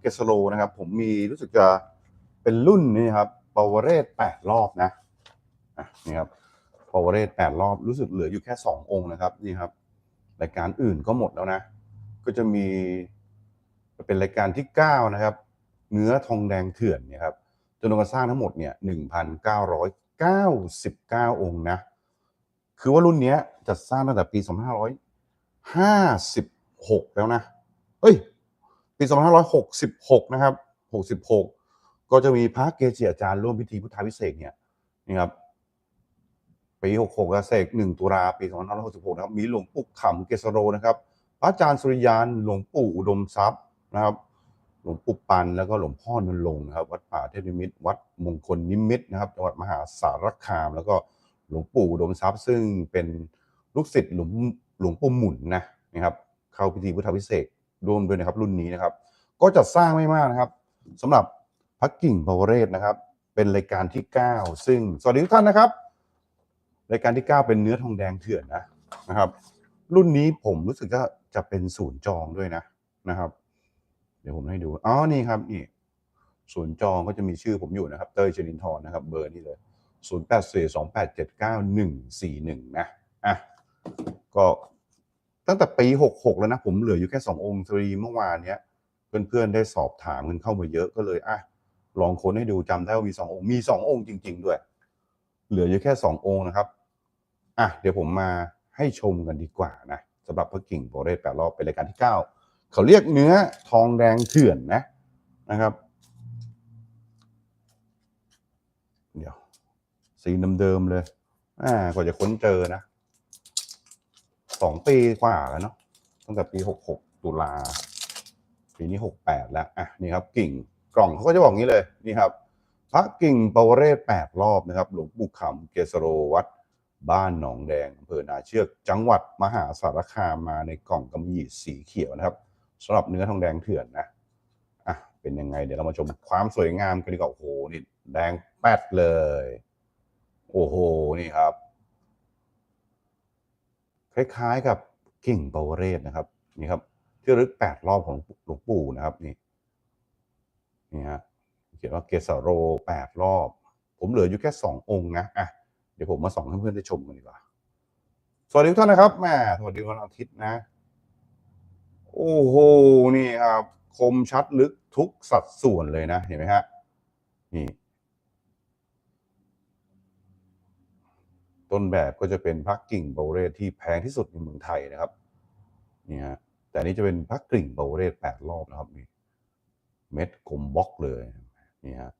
เกสโลนะครับ ผมมีรู้สึกจะเป็นรุ่นนี้ครับปาวเรศแปดรอบนะนี่ครับปาวเรศแปดรอบรู้สึกเหลืออยู่แค่สององค์นะครับนี่ครับรายการอื่นก็หมดแล้วนะ ก็จะมีเป็นรายการที่เก้านะครับ เนื้อทองแดงเถื่อนเนี่ยครับจำนวนการสร้างทั้งหมดเนี่ยหนึ่งพันเก้าร้อยเก้าสิบเก้าองค์นะ คือว่ารุ่นนี้จัดสร้างตั้งแต่ปีสองพันห้าร้อยห้าสิบหกแล้วนะ เอ้ย ปีสองพันห้าร้อยหกสิบหกนะครับหกสิบหกก็จะมีพระเกจิอาจารย์ร่วมพิธีพุทธาพิเศษเนี่ยนี่ครับปีหกหกเสกหนึ่งตุลาปีสองพันห้าร้อยหกสิบหกนะครับ มีหลวงปู่ขำเกษโรนะครับ พระอาจารย์สุริยานหลวงปู่อุดมทรัพย์นะครับ หลวงปู่ปันแล้วก็หลวงพ่อนนลงค์นะครับ วัดป่าเทพนิมิตรวัดมงคลนิมิตรนะครับจังหวัดมหาสารคาม แล้วก็หลวงปู่อุดมทรัพย์ ซึ่งเป็นลูกศิษย์หลวงหลวงปู่หมุนนะนะครับ เข้าพิธีพุทธาพิเศษ ร่วมด้วยนะครับรุ่นนี้นะครับ ก็จัดสร้างไม่มากนะครับสำหรับพระกิ่งปวเรศนะครับ เป็นรายการที่ 9 ซึ่งสวัสดีทุกท่านนะครับ รายการที่ 9 เป็นเนื้อทองแดงเถื่อนนะนะครับ รุ่นนี้ผมรู้สึกว่าจะเป็นศูนย์จองด้วยนะนะครับ เดี๋ยวผมให้ดูอ๋อนี่ครับนี่ศูนย์จองก็จะมีชื่อผมอยู่นะครับ เต้ยชลินทร์นะครับ เบอร์นี่เลย0 8 4 2 8 7 9 1 4 1 นะอะก็ ตั้งแต่ปี66แล้วนะ ผมเหลืออยู่แค่2ององค์สรีเมื่อวานเนี้ยเพื่อนๆได้สอบถามกันเข้ามาเยอะก็เลยอะลองค้นให้ดูจำได้ว่ามี2ององค์มี2ององค์จริง ๆ ด้วย เหลืออยู่แค่2ององค์นะครับอะเดี๋ยวผมมาให้ชมกันดีกว่านะสำหรับพระกิ่งโบเรศแปดรอบเป็นรายการที่9เขาเรียกเนื้อทองแดงเถื่อนนะนะครับ เดี๋ยวสีเดิมๆเลยอ่ากว่าจะค้นเจอนะ สองปีกว่าแล้วเนาะตั้งแต่ปีหกหกตุลาปีนี้หกแปดแล้วอะนี่ครับกิ่งกล่องเขาก็จะบอกงี้เลยนี่ครับ พระกิ่งปวเรศแปดรอบนะครับ หลวงปู่ขำเกษโรวัดบ้านหนองแดงอำเภอนาเชือก จังหวัดมหาสารคามมาในกล่องกำมะหยี่สีเขียวนะครับสำหรับเนื้อทองแดงเถื่อนนะอะเป็นยังไง เดี๋ยวเรามาชมความสวยงามกันดีกว่าโอ้โหนี่แดงแป๊ดเลย โอ้โหนี่ครับ คล้ายๆกับกิ่งปวเรศนะครับนี่ครับที่ระลึกแปดรอบของหลวงปู่นะครับนี่นี่ฮะเขียนว่าเกสโรแปดรอบ ผมเหลืออยู่แค่สององค์นะอะเดี๋ยวผมมาส่องให้เพื่อนๆได้ชมกันดีกว่า สวัสดีทุกท่านนะครับแม่สวัสดีวันอาทิตย์นะ โอ้โหนี่ครับคมชัดลึกทุกสัดส่วนเลยนะ เห็นไหมฮะนี่ ต้นแบบก็จะเป็นพักกิ่งโบเรศที่แพงที่สุดในเมืองไทยนะครับนี่ฮะแต่นี้จะเป็นพักกิ่งโบเรศแปดรอบนะครับนี่เม็ดกลมบล็อกเลยนี่ฮะ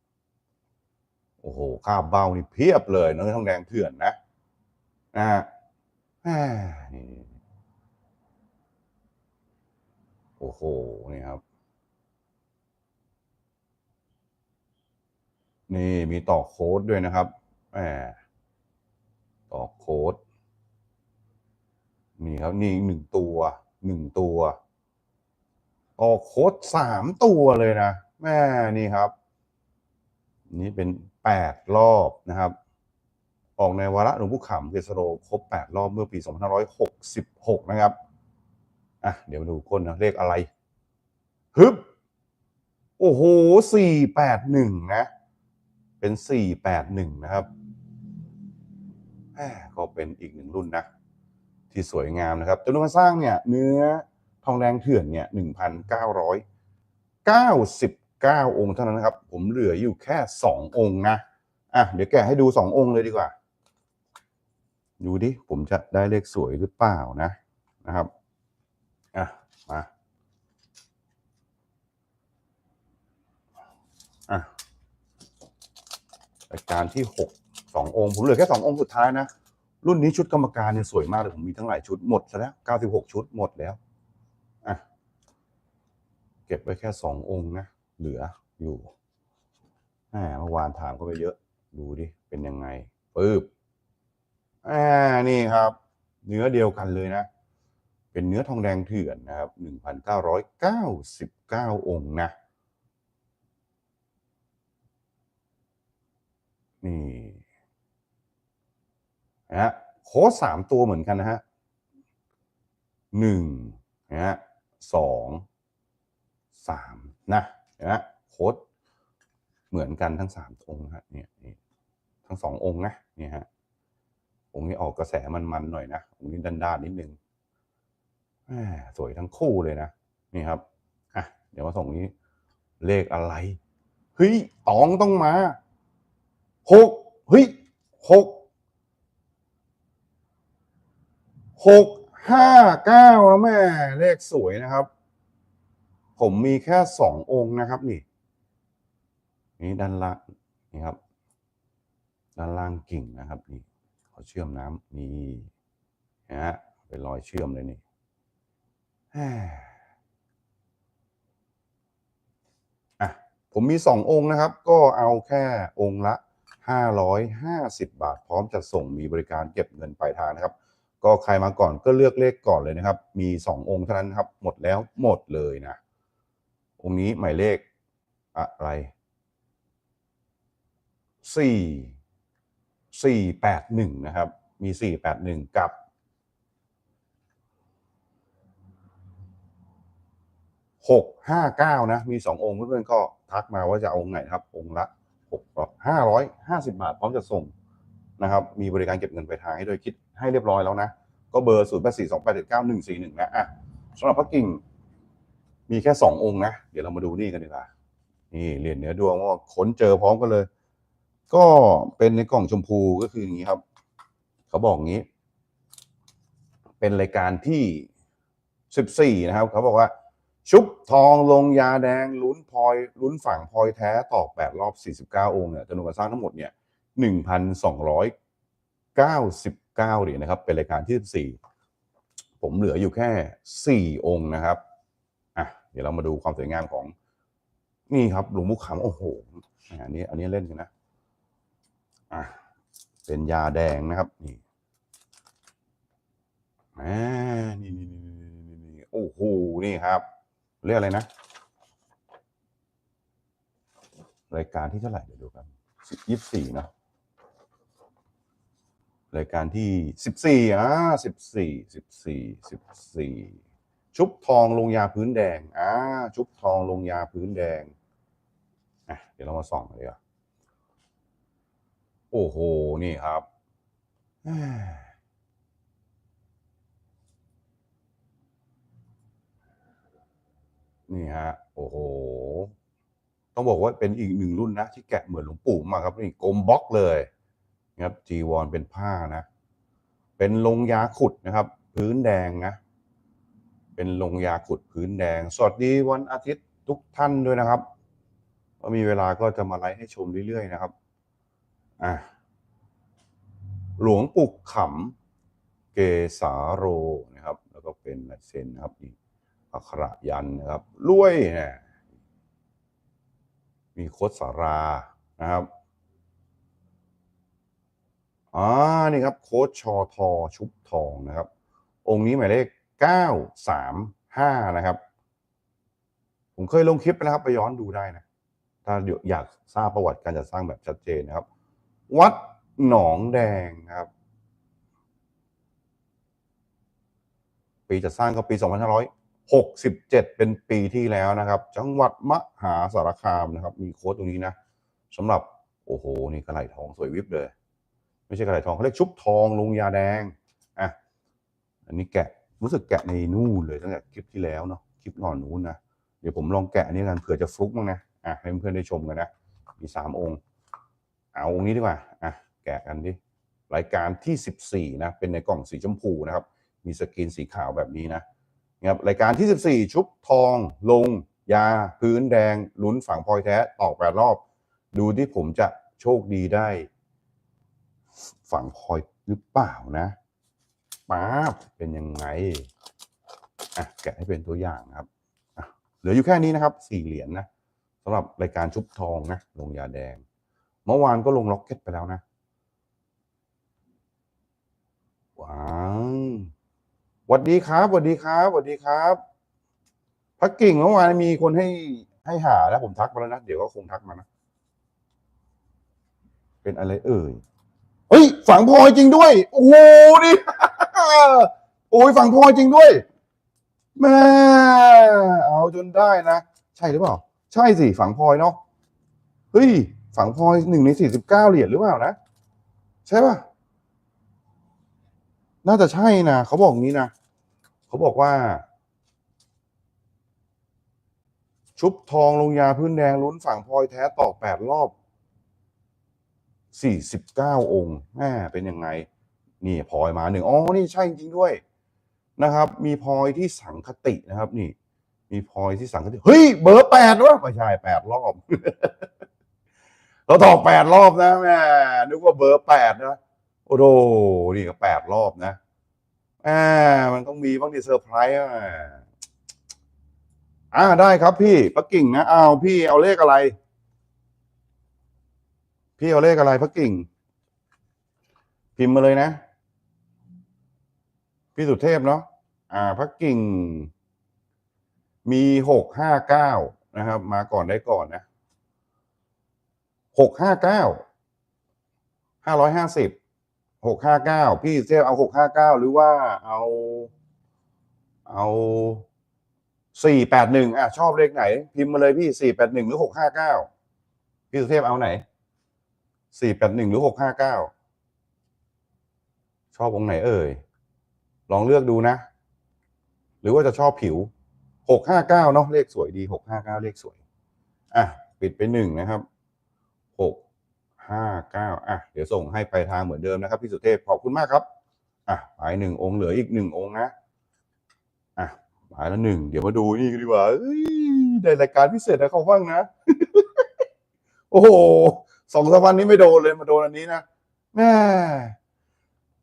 โอ้โหค่าเบ้านี่เพียบเลยเนื้อทองแดงเถื่อนนะนะฮะนี่โอ้โหนี่ครับ นี่มีต่อโค้ดด้วยนะครับแหม ต่อโค้ดนี่ครับนี่อีกหนึ่งตัวหนึ่งตัวต่อโค้ดสามตัวเลยนะแม่นี่ครับ นี่เป็นแปดรอบนะครับ ออกในวาระหลวงปู่ขำเกษโรครบแปดรอบเมื่อปี2566นร้อยหกสิบหกนะครับอะเดี๋ยวมาดูก้นนะเลขอะไรฮึบโอ้โหสี่แปดหนึ่งนะ เป็นสี่แปดหนึ่งนะครับ ก็เป็นอีกหนึ่งรุ่นนะที่สวยงามนะครับจำนวนการสร้างเนี่ยเนื้อทองแดงเถื่อนเนี่ยหนึ่งพันเก้าร้อยเก้าสิบเก้าองค์เท่านั้นนะครับ ผมเหลืออยู่แค่สององค์นะอะเดี๋ยวแกะให้ดูสององค์เลยดีกว่า ดูดิ ผมจะได้เลขสวยหรือเปล่านะนะครับอะมาอะรายการที่หก สององค์ ผมเหลือแค่สององค์สุดท้ายนะ รุ่นนี้ชุดกรรมการเนี่ยสวยมากเลย ผมมีทั้งหลายชุดหมดแล้วเก้าสิบหกชุดหมดแล้วอะเก็บไว้แค่สององค์นะ เหลืออยู่แหมเมื่อวานถามเข้าไปเยอะ ดูดิ เป็นยังไงปึ๊บอ่านี่ครับ เนื้อเดียวกันเลยนะ เป็นเนื้อทองแดงเถื่อนนะครับหนึ่งพันเก้าร้อยเก้าสิบเก้าองค์นะนี่ นะฮะโค้ดสามตัวเหมือนกันนะฮะหนึ่งนะฮะสองสามนะนไหมโค้ดเหมือนกันทั้งสามองค์ฮะเนี่ยทั้งสององค์นะเนี่ยฮะองค์นี้ออกกระแสมันๆหน่อยนะองค์นี้ด้านๆนิดนึงสวยทั้งคู่เลยนะนี่ครับอะเดี๋ยวมาส่งนี้ เลขอะไรเฮ้ยตองต้องมาหกเฮ้ยหก หกห้าเก้าแล้วแม่เลขสวยนะครับ ผมมีแค่สององค์นะครับนี่ นี่ด้านล่างนี่ครับ ด้านล่างกิ่งนะครับนี่เขาเชื่อมน้ำนี่นะฮะเป็นรอยเชื่อมเลยนี่อะผมมีสององค์นะครับ ก็เอาแค่องค์ละห้าร้อยห้าสิบบาท พร้อมจะส่งมีบริการเก็บเงินปลายทางนะครับ ก็ใครมาก่อนก็เลือกเลขก่อนเลยนะครับ มีสององค์เท่านั้นครับ หมดแล้วหมดเลยนะ องค์นี้หมายเลขอะไรสี่สี่แปดหนึ่งนะครับ มีสี่แปดหนึ่งกับหกห้าเก้านะ มีสององค์เพื่อนๆก็ทักมาว่าจะเอาองค์ไหนครับ องค์ละหกห้าร้อยห้าสิบาท พร้อมจะส่งนะครับ มีบริการเก็บเงินไปลายทางให้โดยคิด ให้เรียบร้อยแล้วนะ ก็เบอร์ศูนย์แปดสี่สองแปดเจ็ดเก้าหนึ่งสี่หนึ่งนะอะสำหรับพระกิ่งมีแค่สององค์นะ เดี๋ยวเรามาดูนี่กันดีกว่านี่เหรียญเนื้อดวงว่าค้นเจอพร้อมกันเลย ก็เป็นในกล่องชมพูก็คืออย่างนี้ครับ เขาบอกงี้ เป็นรายการที่สิบสี่นะครับ เขาบอกว่า ชุบทองลงยาแดงลุ้นพลอยลุ้นฝั่งพลอยแท้ตอกแปดรอบสี่สิบเก้าองค์เนี่ยจำนวนการสร้างทั้งหมดเนี่ยหนึ่งพันสองร้อยเก้าสิบ เก้าเหรียญนะครับ เป็นรายการที่สิบสี่ผมเหลืออยู่แค่สี่องค์นะครับอะเดี๋ยวเรามาดูความสวยงามของนี่ครับหลวงมุขขำโอ้โหอันนี้ อันนี้เล่นกันนะอะเป็นยาแดงนะครับ นี่อ่านี่นี่นี่นี่นี่โอ้โหนี่ครับ เรียกอะไรนะ รายการที่เท่าไหร่เดี๋ยวดูกันยี่สิบสี่เนาะ รายการที่สิบสี่อ่าสิบสี่สิบสี่สิบสี่ชุบทองลงยาพื้นแดงอ่าชุบทองลงยาพื้นแดงอะเดี๋ยวเรามาส่องกันดีกว่าโอ้โห นี่ครับนี่ฮะ โอ้โห ต้องบอกว่าเป็นอีกหนึ่งรุ่นนะ ที่แกะเหมือนหลวงปู่มาครับ นี่กลมบล็อกเลย นะครับจีวรเป็นผ้านะ เป็นลงยาขุดนะครับ พื้นแดงนะ เป็นลงยาขุดพื้นแดง สวัสดีวันอาทิตย์ทุกท่านด้วยนะครับก็มีเวลาก็จะมาไลฟ์ให้ชมเรื่อยๆนะครับอะหลวงปู่ขำเกสาโรนะครับ แล้วก็เป็นลายเซ็นนะครับนี่อักขระยันนะครับรวยนี่ยมีโคดสารานะครับ อ่านี่ครับโค้ดชอทอชุบทองนะครับ องค์นี้หมายเลขเก้าสามห้านะครับ ผมเคยลงคลิปไปแล้วครับ ไปย้อนดูได้นะ ถ้าอยากทราบประวัติการจัดสร้างแบบชัดเจนนะครับ วัดหนองแดงนะครับ ปีจัดสร้างก็ปี 2567 เป็นปีที่แล้วนะครับ จังหวัดมหาสารคามนะครับ มีโค้ดตรงนี้นะสำหรับโอ้โห นี่กระไหลทองสวยวิบเลย ไม่ใช่กระไหลทองเขาเรียกชุบทองลงยาแดงอะอันนี้แกะรู้สึกแกะในนู่นเลยตั้งแต่คลิปที่แล้วเนาะคลิปก่อนนู้นนะเดี๋ยวผมลองแกะอันนี้กันเผื่อจะฟลุกบ้างนะอะให้เพื่อนๆได้ชมกันนะมีสามองค์ เอาองค์นี้ดีกว่าอะแกะกันดิรายการที่ 14 นะ เป็นในกล่องสีชมพูนะครับ มีสกรีนสีขาวแบบนี้นะนะครับรายการที่ 14 ชุบทอง ลง ยา พื้นแดง ลุ้นฝังพลอยแท้ตอกแปดรอบ ดูที่ผมจะโชคดีได้ ฝังพลอยหรือเปล่านะป๊าบเป็นยังไงอะแกะให้เป็นตัวอย่างนะครับอะเหลืออยู่แค่นี้นะครับสี่เหรียญนะสำหรับรายการชุบทองนะลงยาแดง เมื่อวานก็ลงล็อกเก็ตไปแล้วนะว้าวสวัสดีครับสวัสดีครับสวัสดีครับพักกิ่งเมื่อวานมีคนให้ให้หาแล้วผมทักมาแล้วนะ เดี๋ยวก็คงทักมานะ เป็นอะไรเอ่ย ฝังพลอยจริงด้วย โอ้โหนี่โอ้ยฝังพลอยจริงด้วยแม่เอาจนได้นะ ใช่หรือเปล่า ใช่สิฝังพลอยเนาะเฮ้ย ฝังพลอยหนึ่งในสี่สิบเก้าเหรียญหรือเปล่านะ ใช่ป่ะ น่าจะใช่นะเขาบอกงี้นะเขาบอกว่า ชุบทองลงยาพื้นแดงลุ้นฝังพลอยแท้ต่อแปดรอบ สี่สิบเก้าองค์แม่เป็นยังไง นี่พลอยมาหนึ่งอ๋อ นี่ใช่จริงด้วยนะครับ มีพลอยที่สังคตินะครับ นี่ มีพลอยที่สังคติ เฮ้ย เบอร์แปดวะไม่ใช่แปดรอบ เราตอกแปดรอบนะแม่นึกว่าเบอร์แปดนะ โอ้โหนี่ก็แปดรอบนะแหมมันต้องมีบ้างดิเซอร์ไพรส์อะอ่าได้ครับพี่ปักกิ่งนะเอาพี่เอาเลขอะไร พี่เอาเลขอะไรพักกิ่ง พิมพ์มาเลยนะ พี่สุเทพเนาะอ่าพักกิ่ง มีหกห้าเก้านะครับ มาก่อนได้ก่อนนะหกห้าเก้าห้าร้อยห้าสิบหกห้าเก้าพี่เทพเอาหกห้าเก้าหรือว่าเอาเอาสี่แปดหนึ่งอะชอบเลขไหน พิมพ์มาเลยพี่สี่แปดหนึ่งหรือหกห้าเก้าพี่สุเทพเอาไหน สี่แปดหนึ่งหรือหกห้าเก้าชอบองค์ไหนเอ่ย ลองเลือกดูนะ หรือว่าจะชอบผิวหกห้าเก้าเนาะเลขสวยดีหกห้าเก้าเลขสวย อะ ปิดไปหนึ่งนะครับหกห้าเก้าอะ เดี๋ยวส่งให้ไปลายทางเหมือนเดิมนะครับ พี่สุเทพขอบคุณมากครับ อะไปหนึ่งองค์เหลืออีกหนึ่งองค์นะ อะไปแล้วหนึ่งเดี๋ยวมาดูนี่ดีกว่าเอ้ยได้รายการพิเศษนะเขาบ้างนะ โอ้โห สองสามวันนี้ไม่โดนเลยมาโดนอันนี้นะแม่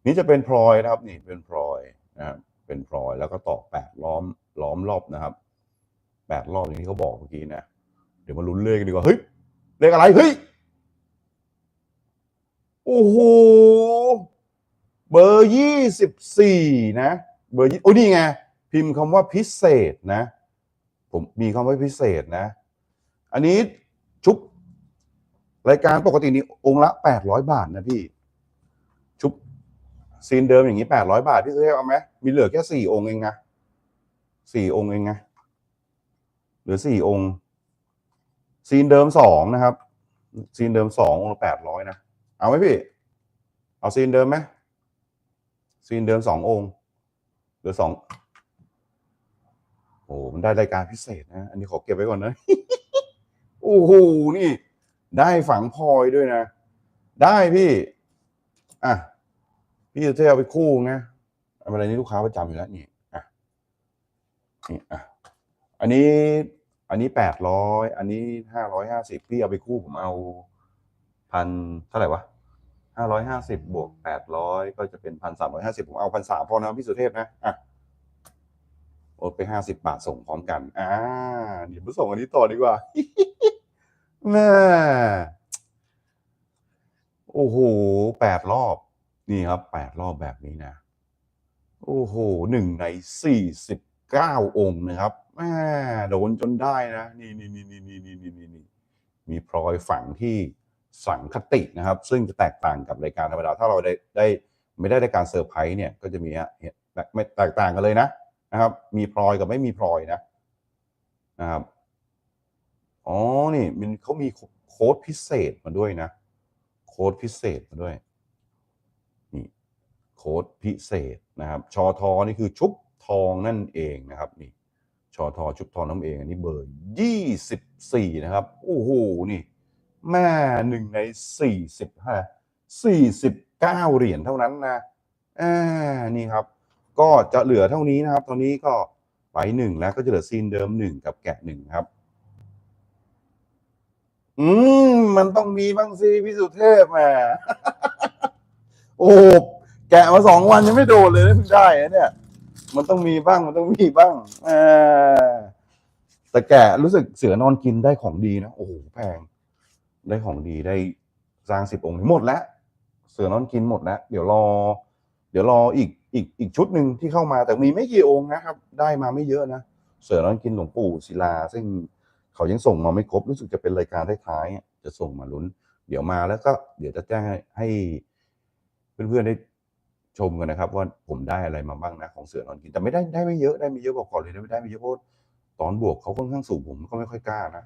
นี่จะเป็นพลอยนะครับนี่เป็นพลอยนะครับเป็นพลอยแล้วก็ตอกแปดล้อมล้อมรอบนะครับแปดรอบอย่างที่เขาบอกเมื่อกี้นะเดี๋ยวมาลุ้นเลขกันดีกว่าเฮ้ยเลขอะไรเฮ้ยโอ้โหเบอร์ยี่สิบสี่นะ เบอร์ยี่โอ้นี่ไงพิมพ์คำว่าพิเศษนะ ผมมีคำว่าพิเศษนะ อันนี้ชุบ รายการปกตินี่องค์ละแปดร้อยบาทนะพี่ ชุบซีนเดิมอย่างนี้แปดร้อยบาทพี่ซื้อเอาไหมมีเหลือแค่สี่องค์เองนะสี่องค์เองนะเหลือสี่องค์ ซีนเดิมสองนะครับ ซีนเดิมสององค์ละแปดร้อยนะเอาไหมพี่ เอาซีนเดิมไหมซีนเดิมสององค์เหลือสองโอ้มันได้รายการพิเศษนะ อันนี้ขอเก็บไว้ก่อนนะ โอ้โห นี่ ได้ฝังพลอยด้วยนะ ได้พี่ อะ พี่จะเอาไปคู่ไงอะไรนี้ลูกค้าประจำอยู่แล้วนี่อะนี่อะอันนี้ อันนี้แปดร้อยอันนี้ห้าร้อยห้าสิบพี่เอาไปคู่ผมเอาพันเท่าไหร่วะห้าร้อยห้าสิบบวกแปดร้อยก็จะเป็นพันสามร้อยห้าสิบผมเอาพันสามพอนะพี่สุเทพนะอะโอนไปห้าสิบบาทส่งพร้อมกัน อ่า เดี๋ยวมาส่งอันนี้ต่อดีกว่า แม่โอ้โหแปดรอบ นี่ครับแปดรอบแบบนี้นะ โอ้โหหนึ่งในสี่สิบเก้าองค์นะครับแม่โดนจนได้นะ นี่นี่นี่นี่นี่นี่นี่นี่นี่มีพลอยฝังที่สังคตินะครับ ซึ่งจะแตกต่างกับรายการธรรมดา ถ้าเราได้ได้ไม่ได้รายการเซอร์ไพรส์เนี่ยก็จะมีฮะไม่แตกต่างกันเลยนะนะครับ มีพลอยกับไม่มีพลอยนะนะครับ อ๋อ นี่มันเขามีโค้ดพิเศษมาด้วยนะ โค้ดพิเศษมาด้วย นี่โค้ดพิเศษนะครับชอทอนี่คือชุบทองนั่นเองนะครับนี่ชอทอชุบทองนั่นเอง อันนี้เบอร์ยี่สิบสี่นะครับ โอ้โห นี่แม่หนึ่งในสี่สิบห้าสี่สิบเก้าเหรียญเท่านั้นนะอ่านี่ครับ ก็จะเหลือเท่านี้นะครับ ตอนนี้ก็ไปหนึ่งแล้วก็จะเหลือซีนเดิมหนึ่งกับแกะหนึ่งครับ อืมมันต้องมีบ้างสิพี่สุเทพแหมโอ้โหแกะมาสองวันยังไม่โดนเลยนะเพิ่งได้นะเนี่ย มันต้องมีบ้างมันต้องมีบ้างเออแต่แกะรู้สึกเสือนอนกินได้ของดีนะโอ้โหแพง ได้ของดีได้สร้างสิบองค์หมดแล้ว เสือนอนกินหมดแล้วเดี๋ยวรอ เดี๋ยวรออีกอีกอีกชุดหนึ่งที่เข้ามาแต่มีไม่กี่องค์นะครับ ได้มาไม่เยอะนะเสือนอนกินหลวงปู่ศิลาซึ่ง เขายังส่งมาไม่ครบรู้สึกจะเป็นรายการท้ายๆจะส่งมาลุ้น เดี๋ยวมาแล้วก็เดี๋ยวจะแจ้งให้เพื่อนๆได้ชมกันนะครับ ว่าผมได้อะไรมาบ้างนะของเสือนอนกินแต่ไม่ได้ได้ไม่เยอะได้ไม่เยอะบอกก่อนเลยนะไม่ได้ไม่เยอะเพราะตอนบวกเขาค่อนข้างสูงผมก็ไม่ค่อยกล้านะ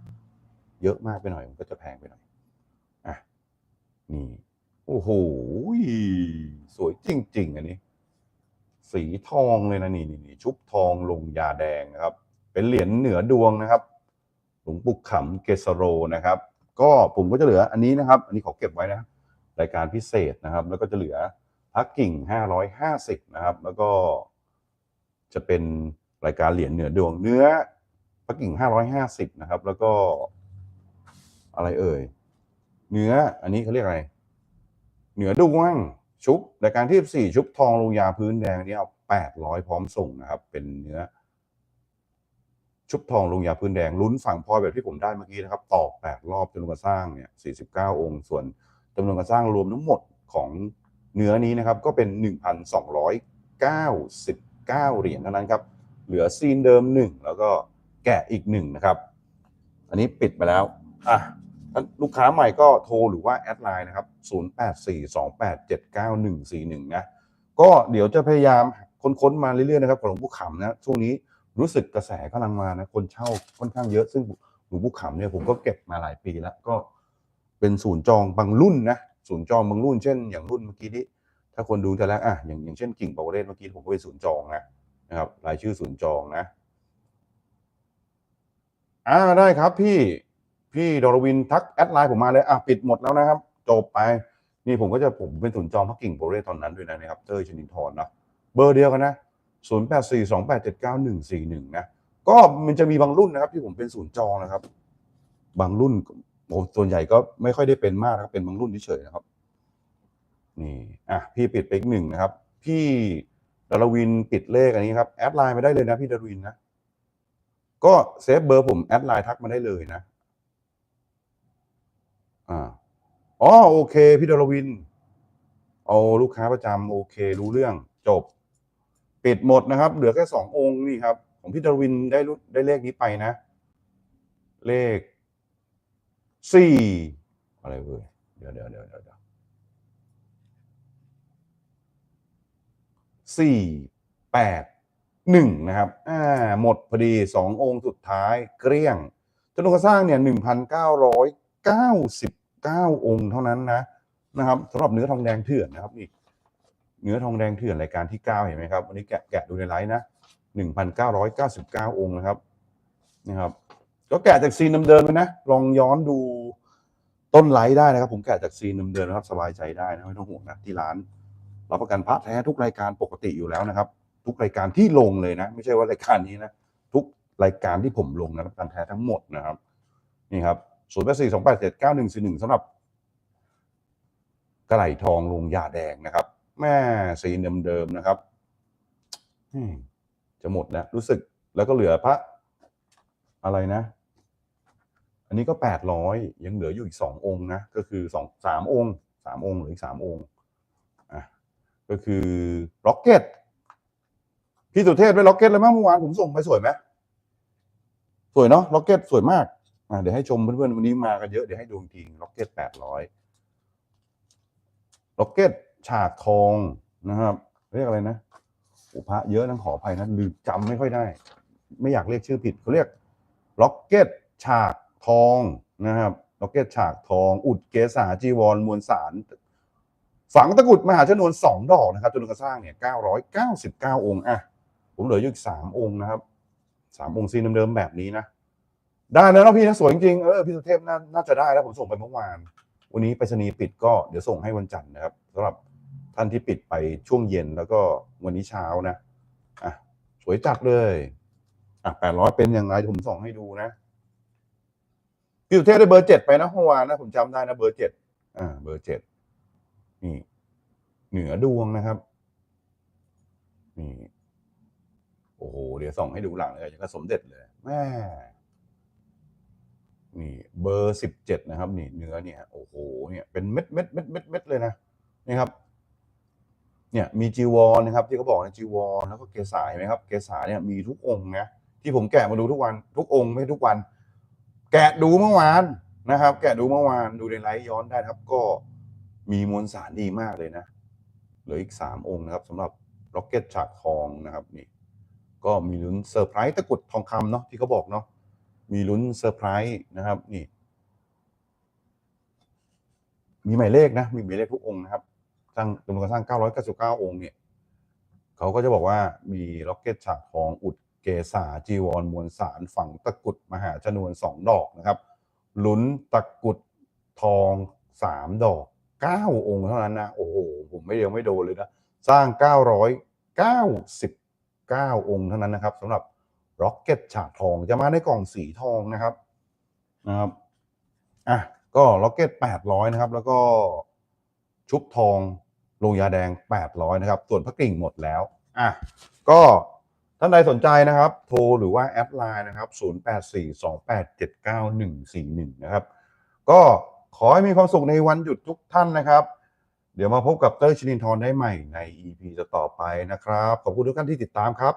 เยอะมากไปหน่อยมันก็จะแพงไปหน่อยอะนี่โอ้โหสวยจริง ๆ อันนี้ สีทองเลยนะนี่นี่นี่ชุบทองลงยาแดงนะครับ เป็นเหรียญเหนือดวงนะครับ หลวงปู่ขำเกสโรนะครับ ก็ผมก็จะเหลืออันนี้นะครับ อันนี้ขอเก็บไว้นะรายการพิเศษนะครับ แล้วก็จะเหลือพักกิ่ง 550 นะครับ แล้วก็จะเป็นรายการเหรียญเหนือดวงเนื้อพักกิ่ง 550 นะครับ แล้วก็อะไรเอ่ย เนื้ออันนี้เขาเรียกอะไร เหนือดวงชุบรายการที่ 14 ชุบทองลงยาพื้นแดงนนี้เอา800 พร้อมส่งนะครับ เป็นเนื้อ ชุบทองลงยาพื้นแดงลุ้นฝั่งพลอยแบบที่ผมได้เมื่อกี้นะครับตอกแปดรอบจำนวนการสร้างเนี่ย49องค์ ส่วนจำนวนการสร้างรวมทั้งหมดของเนื้อนี้นะครับก็เป็น 1,299 เหรียญเท่านั้นครับเหลือซีนเดิม 1 แล้วก็แกะอีก1นะครับอันนี้ปิดไปแล้วอะถ้าลูกค้าใหม่ก็โทรหรือว่าแอดไลน์นะครับ 0842879141 นะ ก็เดี๋ยวจะพยายามค้นๆมาเรื่อยๆนะครับของหลวงปู่ขำนะ ช่วงนี้ รู้สึกกระแสกำลังมานะคนเช่าค่อนข้างเยอะซึ่งหลวงปู่ขำเนี่ยผมก็เก็บมาหลายปีแล้วก็เป็นศูนย์จองบางรุ่นนะศูนย์จองบางรุ่นเช่น อย่างรุ่นเมื่อกี้นี้ถ้าคนดูจะแล้วอะอย่างอย่างเช่นกิ่งปาวเรศเมื่อกี้ผมก็เป็นศูนย์จองนะนะครับรายชื่อศูนย์จองนะอ่าได้ครับพี่พี่ดรวินทักแอดไลน์ผมมาเลยอะปิดหมดแล้วนะครับ จบไป นี่ผมก็จะผมเป็นศูนย์จองพักกิ่งโปรเรตตอนนั้นด้วยนะนะครับเต้ยชนินทร์เนาะเบอร์เดียวกันนะ 0 8 4 2 8 7 9 1 4 1 นะ ก็มันจะมีบางรุ่นนะครับ ที่ผมเป็นศูนย์จองนะครับ บางรุ่นผมส่วนใหญ่ก็ไม่ค่อยได้เป็นมากนะครับเป็นบางรุ่นเฉยๆนะครับ นี่อะพี่ปิดไปอีกหนึ่งนะครับ พี่ดารวินปิดเลขอันนี้ครับแอดไลน์มาได้เลยนะพี่ดารวินนะก็เซฟเบอร์ผมแอดไลน์ทักมาได้เลยนะอ่าอ๋อโอเค พี่ดลวิน เอาลูกค้าประจำโอเค รู้เรื่องจบ ปิดหมดนะครับ เหลือแค่สององค์นี่ครับ ของพี่ดลวินได้รุ่นได้เลขนี้ไปนะ เลขสี่อะไรเว้ยเดี๋ยวเดี๋ยวเดี๋ยวเดี๋ยวสี่แปดหนึ่งนะครับ อ่า หมดพอดีสององค์สุดท้ายเกลี้ยงจำนวนกสร้างเนี่ยหนึ่งพันเก้าร้อยเก้าสิบเก้าองค์เท่านั้นนะนะครับสำหรับเนื้อทองแดงเถื่อนนะครับนี่ เนื้อทองแดงเถื่อนรายการที่เก้าเห็นไหมครับ วันนี้แกะแกะดูในไลน์นะหนึ่งพันเก้าร้อยเก้าสิบเก้าองค์นะครับนะครับ ก็แกะจากซีนเดิมๆไปนะ ลองย้อนดูต้นไลฟ์ได้นะครับ ผมแกะจากซีนเดิมๆนะครับ สบายใจได้นะไม่ต้องห่วงนะที่ร้านรับประกันพระแท้ทุกรายการปกติอยู่แล้วนะครับ ทุกรายการที่ลงเลยนะ ไม่ใช่ว่ารายการนี้นะ ทุกรายการที่ผมลงนะรับประกันแท้ทั้งหมดนะครับนี่ครับศูนย์แปดสี่สองแปดเจ็ดเก้าหนึ่งสี่หนึ่งสำหรับกระไหลทองลงยาแดงนะครับ แม่สีเดิมๆนะครับจะหมดแล้วรู้สึกแล้วก็เหลือพระอะไรนะ อันนี้ก็แปดร้อยยังเหลืออยู่อีกสององค์นะ ก็คือสองสามองค์สามองค์หรืออีกสามองค์อะก็คือล็อกเก็ตพี่สุเทพได้ล็อกเก็ตเลยมั้งเมื่อวานผมส่งไปสวยไหมสวยเนาะล็อกเก็ตสวยมากอะเดี๋ยวให้ชมเพื่อนๆวันนี้มากันเยอะเดี๋ยวให้ดูจริงล็อกเก็ตแปดร้อยล็อกเก็ต ฉากทองนะครับ เรียกอะไรนะอ้พระเยอะนั่งขออภัยนะลืมจำไม่ค่อยได้ ไม่อยากเรียกชื่อผิดเขาเรียกล็อกเก็ตฉากทองนะครับล็อกเก็ตฉากทอง อุดเกษาจีวรมวลสาร ฝังตะกุดมหาชนวนสองดอกนะครับจำนวนกระสร้างเนี่ยเก้าร้อยเก้าสิบเก้าองค์อะผมเหลืออยู่อีกสามองค์นะครับสามองค์ซีนเดิมๆแบบนี้นะได้แล้วนะพี่นะสวยจริงๆเออพี่สุเทพน่าน่าจะได้แล้วผมส่งไปเมื่อวาน วันนี้ไปรษณีย์ปิดก็เดี๋ยวส่งให้วันจันทร์นะครับสำหรับ ท่านที่ปิดไปช่วงเย็นแล้วก็วันนี้เช้านะอะสวยจัดเลยอะแปดร้อยเป็นยังไงผมส่งให้ดูนะพี่สุเทพได้เบอร์เจ็ดไปนะเมื่อวานนะผมจำได้นะเบอร์เจ็ดอ่า เบอร์เจ็ดนี่ เหนือดวงนะครับนี่โอ้โหเดี๋ยวส่งให้ดูหลังเลยอย่างกับสมเด็จเลยแม่นี่ เบอร์สิบเจ็ดนะครับ นี่เนื้อเนี่ยโอ้โหเนี่ยเป็นเม็ดเม็ดเม็ดเม็ดเม็ดเลยนะนี่ครับ เนี่ยมีจีวรนะครับที่เขาบอกนะจีวรแล้วก็เกสาเห็นไหมครับเกสาเนี่ยมีทุกองค์นะที่ผมแกะมาดูทุกวันทุกองค์ไม่ทุกวัน แกะดูเมื่อวานนะครับ แกะดูเมื่อวานดูในไลฟ์ย้อนได้ครับ ก็มีมวลสารดีมากเลยนะเหลืออีกสามองค์นะครับสำหรับร็อกเก็ตฉากทองนะครับนี่ก็มีลุ้นเซอร์ไพรส์ตะกุดทองคำเนาะที่เขาบอกเนาะมีลุ้นเซอร์ไพรส์นะครับนี่มีหมายเลขนะ มีหมายเลขทุกองค์นะครับ สร้างจำนวนการสร้าง 999 องค์เนี่ยเขาก็จะบอกว่ามีล็อกเก็ตฉากทองอุดเกษาจีวรมวลสารฝังตะกุดมหาชนวนสองดอกนะครับลุ้นตะกุดทองสามดอกเก้าองค์เท่านั้นนะ โอ้โห ผมไม่เดียวไม่โดนเลยนะ สร้าง 999 องค์เท่านั้นนะครับสำหรับร็อกเก็ตฉากทองจะมาในกล่องสีทองนะครับนะครับอะก็ล็อกเก็ต800 นะครับ แล้วก็ชุบทอง ลงยาแดง 800 นะครับ ส่วนพระกิ่งหมดแล้วอะก็ท่านใดสนใจนะครับ โทรหรือว่าแอดไลน์นะครับ 0842879141 นะครับ ก็ขอให้มีความสุขในวันหยุดทุกท่านนะครับ เดี๋ยวมาพบกับเต้ยชนินทร์ได้ใหม่ใน EP ต่อๆไปนะครับ ขอบคุณทุกท่านที่ติดตามครับ